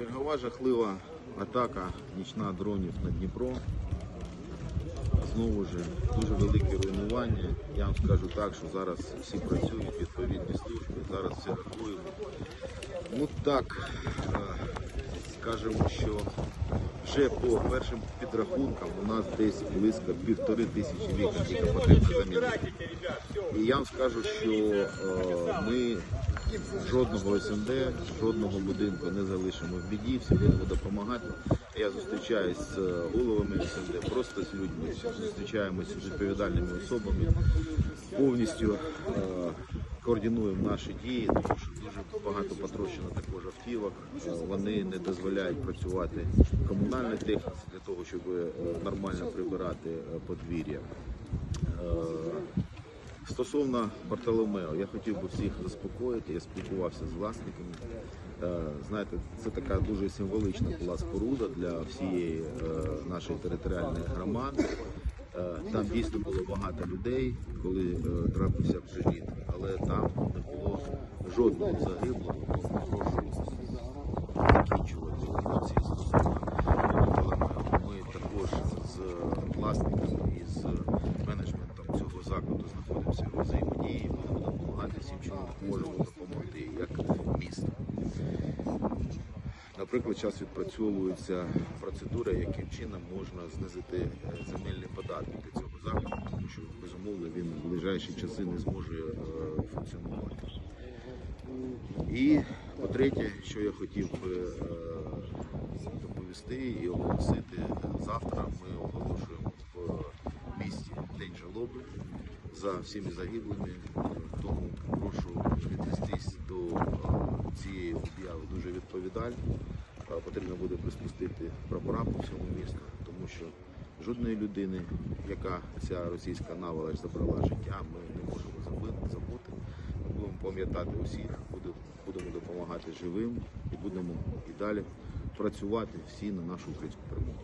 Чергова жахлива атака нічна дронів на Дніпро. Знову ж дуже велике руйнування. Я вам скажу так, що зараз всі працюють, відповідні служби, зараз все рахуємо. Ну так, е, скажемо, що вже по першим підрахункам у нас десь близько півтори тисячі вікон тільки потрібно замінити. І я вам скажу, що е, ми жодного СНД, жодного будинку не залишимо в біді, всі будемо допомагати. Я зустрічаюсь з е, головами СНД, просто з людьми, зустрічаємося з відповідальними особами, повністю е, координуємо наші дії, тому що дуже багато потрощено також автівок. Е, Вони не дозволяють працювати комунальній техніці для того, щоб е, нормально прибирати е, подвір'я. Стосовно Бартоломео, я хотів би всіх заспокоїти. Я спілкувався з власниками. Знаєте, це така дуже символічна була споруда для всієї нашої територіальної громади. Е, Там дійсно було багато людей, коли е, трапився приліт, але там не було жодного загиблого. Тому Ми також з власниками і з менеджментом цього закладу знаходимося в взаємодії. Будемо всім, чим можемо Наприклад, зараз відпрацьовується процедура, яким чином можна знизити е, земельні податки для цього закладу, тому що безумовно він в ближайші часи не зможе е, функціонувати. І по-третє, що я хотів би е, доповісти і оголосити, завтра ми оголошуємо в місті День жалоби за всіми загиблими. Тому прошу віднестись до цієї обяви дуже відповідально. Потрібно буде приспустити прапора по всьому місту, тому що жодної людини, яка ця російська навалач забрала життя, ми не можемо забути. Ми будемо пам'ятати усіх, будемо допомагати живим і будемо і далі працювати всі на нашу українську перемогу.